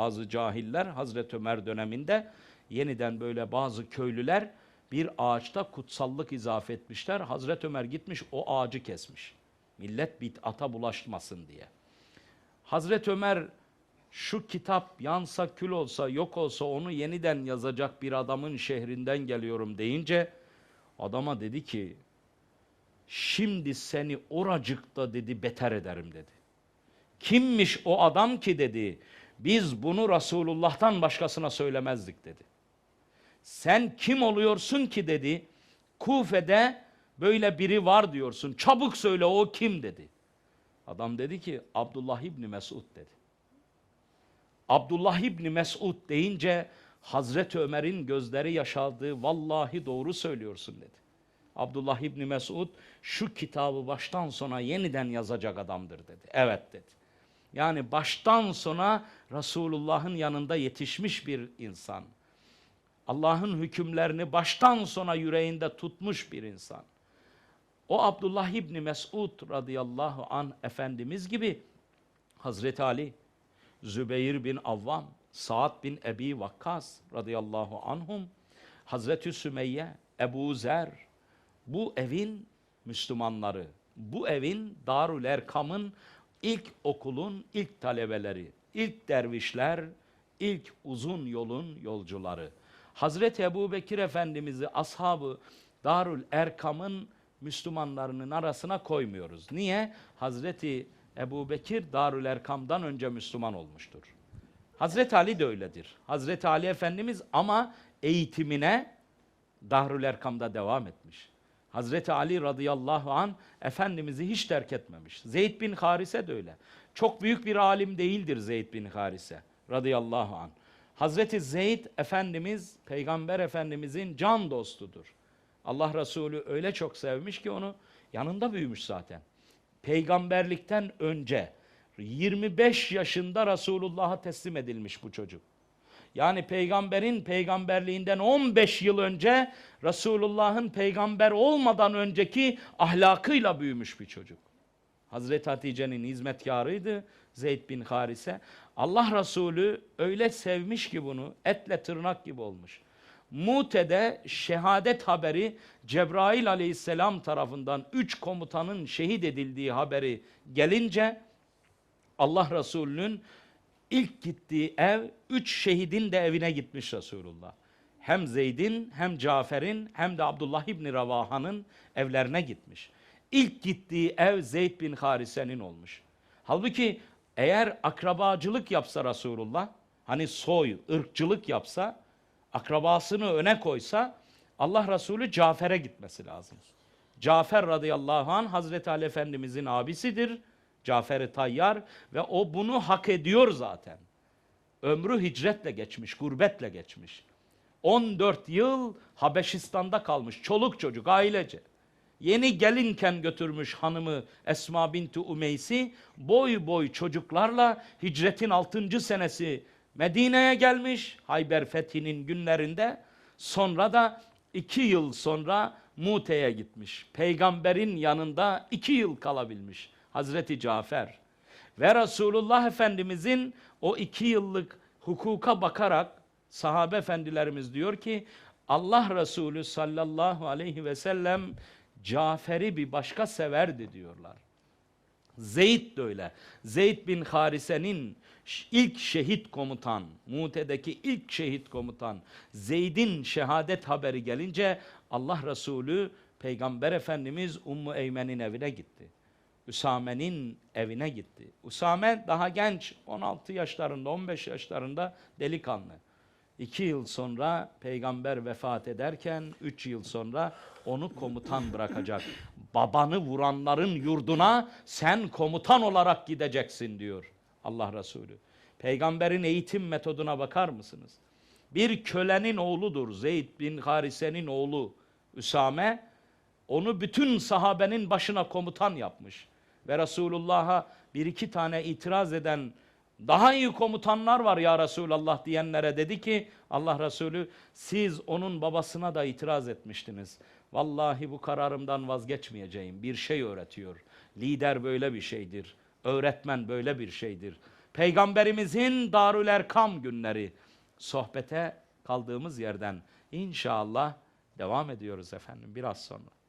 bazı cahiller Hazreti Ömer döneminde yeniden böyle bazı köylüler bir ağaçta kutsallık izafe etmişler. Hazreti Ömer gitmiş o ağacı kesmiş. Millet bid'ata bulaşmasın diye. Hazreti Ömer şu kitap yansa kül olsa yok olsa onu yeniden yazacak bir adamın şehrinden geliyorum deyince adama dedi ki şimdi seni oracıkta dedi beter ederim dedi. Kimmiş o adam ki dedi biz bunu Resulullah'tan başkasına söylemezdik dedi. Sen kim oluyorsun ki dedi Kufe'de böyle biri var diyorsun çabuk söyle o kim dedi. Adam dedi ki Abdullah İbni Mesud dedi. Abdullah İbni Mesud deyince Hazreti Ömer'in gözleri yaşardı. Vallahi doğru söylüyorsun dedi. Abdullah İbni Mesud şu kitabı baştan sona yeniden yazacak adamdır dedi. Evet dedi. Yani baştan sona Resulullah'ın yanında yetişmiş bir insan. Allah'ın hükümlerini baştan sona yüreğinde tutmuş bir insan. O Abdullah İbni Mesud radıyallahu an Efendimiz gibi Hazreti Ali, Zübeyir bin Avvam, Saad bin Ebi Vakkas radıyallahu anhum, Hazreti Sümeyye, Ebu Zer, bu evin Müslümanları, bu evin Darül Erkam'ın ilk okulun ilk talebeleri, ilk dervişler, ilk uzun yolun yolcuları. Hazreti Ebu Bekir Efendimiz'i ashabı Darül Erkam'ın Müslümanlarının arasına koymuyoruz. Niye? Hazreti Ebu Bekir Darül Erkam'dan önce Müslüman olmuştur. Hazreti Ali de öyledir. Hazreti Ali Efendimiz ama eğitimine Darül Erkam'da devam etmiş. Hazreti Ali radıyallahu an Efendimiz'i hiç terk etmemiş. Zeyd bin Harise de öyle. Çok büyük bir alim değildir Zeyd bin Harise radıyallahu an. Hazreti Zeyd Efendimiz Peygamber Efendimizin can dostudur. Allah Resulü öyle çok sevmiş ki onu yanında büyümüş zaten. Peygamberlikten önce 25 yaşında Resulullah'a teslim edilmiş bu çocuk. Yani peygamberin peygamberliğinden 15 yıl önce Resulullah'ın peygamber olmadan önceki ahlakıyla büyümüş bir çocuk. Hazreti Hatice'nin hizmetkarıydı Zeyd bin Harise. Allah Resulü öyle sevmiş ki bunu etle tırnak gibi olmuş. Mute'de şehadet haberi Cebrail aleyhisselam tarafından üç komutanın şehit edildiği haberi gelince Allah Resulü'nün ilk gittiği ev üç şehidin de evine gitmiş Resulullah. Hem Zeyd'in hem Cafer'in hem de Abdullah İbni Ravaha'nın evlerine gitmiş. İlk gittiği ev Zeyd bin Harise'nin olmuş. Halbuki eğer akrabacılık yapsa Resulullah, hani soy, ırkçılık yapsa, akrabasını öne koysa Allah Resulü Cafer'e gitmesi lazım. Cafer radıyallahu anh Hazreti Ali Efendimizin abisidir. Cafer-i Tayyar ve o bunu hak ediyor zaten. Ömrü hicretle geçmiş, gurbetle geçmiş. 14 yıl Habeşistan'da kalmış, çoluk çocuk, ailece. Yeni gelinken götürmüş hanımı Esma binti Umeysi, boy boy çocuklarla hicretin 6. senesi Medine'ye gelmiş, Hayber fethinin günlerinde. Sonra da iki yıl sonra Mute'ye gitmiş. Peygamberin yanında iki yıl kalabilmiş. Hazreti Cafer. Ve Resulullah Efendimizin o iki yıllık hukuka bakarak sahabe efendilerimiz diyor ki Allah Resulü sallallahu aleyhi ve sellem Cafer'i bir başka severdi diyorlar. Zeyd de öyle. Zeyd bin Harise'nin ilk şehit komutan, Mute'deki ilk şehit komutan Zeyd'in şehadet haberi gelince Allah Resulü Peygamber Efendimiz Ummu Eymen'in evine gitti. Üsame'nin evine gitti. Usame daha genç, 16 yaşlarında, 15 yaşlarında delikanlı. İki yıl sonra peygamber vefat ederken, üç yıl sonra onu komutan bırakacak. Babanı vuranların yurduna sen komutan olarak gideceksin diyor Allah Resulü. Peygamberin eğitim metoduna bakar mısınız? Bir kölenin oğludur Zeyd bin Harise'nin oğlu Üsame. Onu bütün sahabenin başına komutan yapmış. Ve Resulullah'a bir iki tane itiraz eden daha iyi komutanlar var ya Resulallah diyenlere dedi ki Allah Resulü siz onun babasına da itiraz etmiştiniz. Vallahi bu kararımdan vazgeçmeyeceğim. Bir şey öğretiyor. Lider böyle bir şeydir. Öğretmen böyle bir şeydir. Peygamberimizin Darül Erkam günleri. Sohbete kaldığımız yerden inşallah devam ediyoruz efendim biraz sonra.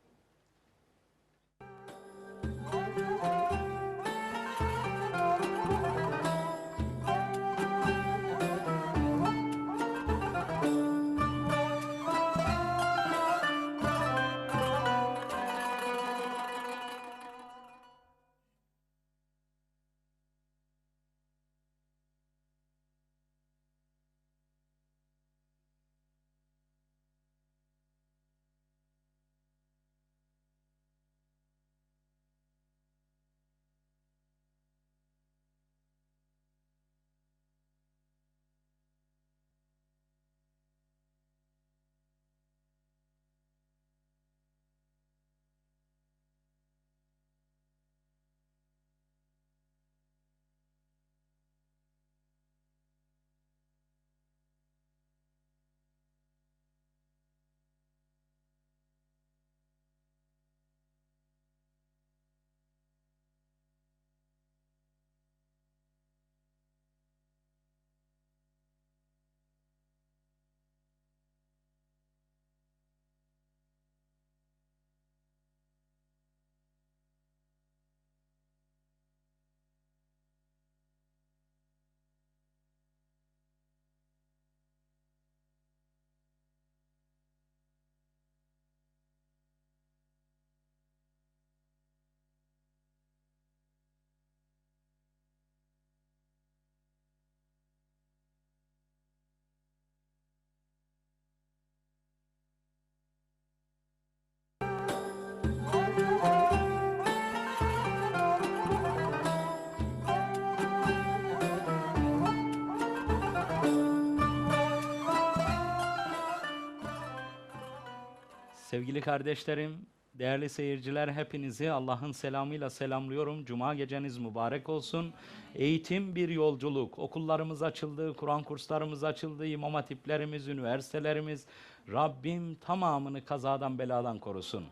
Sevgili kardeşlerim, değerli seyirciler hepinizi Allah'ın selamıyla selamlıyorum. Cuma geceniz mübarek olsun. Eğitim bir yolculuk. Okullarımız açıldı, Kur'an kurslarımız açıldı, imam hatiplerimiz, üniversitelerimiz. Rabbim tamamını kazadan beladan korusun.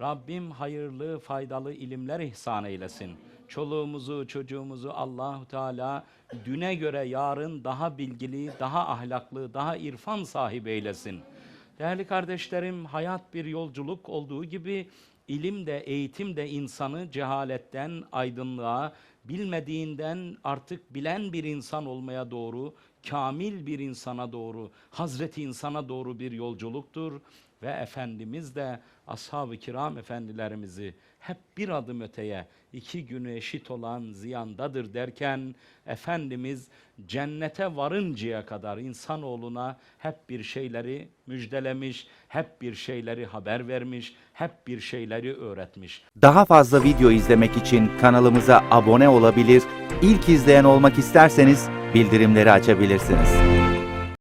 Rabbim hayırlı, faydalı ilimler ihsan eylesin. Çoluğumuzu, çocuğumuzu Allahu Teala düne göre yarın daha bilgili, daha ahlaklı, daha irfan sahibi eylesin. Değerli kardeşlerim, hayat bir yolculuk olduğu gibi ilim de eğitim de insanı cehaletten aydınlığa, bilmediğinden artık bilen bir insan olmaya doğru, kamil bir insana doğru, Hazreti insana doğru bir yolculuktur. Ve Efendimiz de ashab-ı kiram efendilerimizi hep bir adım öteye iki günü eşit olan ziyandadır derken Efendimiz cennete varıncaya kadar insanoğluna hep bir şeyleri müjdelemiş, hep bir şeyleri haber vermiş, hep bir şeyleri öğretmiş. Daha fazla video izlemek için kanalımıza abone olabilir, ilk izleyen olmak isterseniz bildirimleri açabilirsiniz.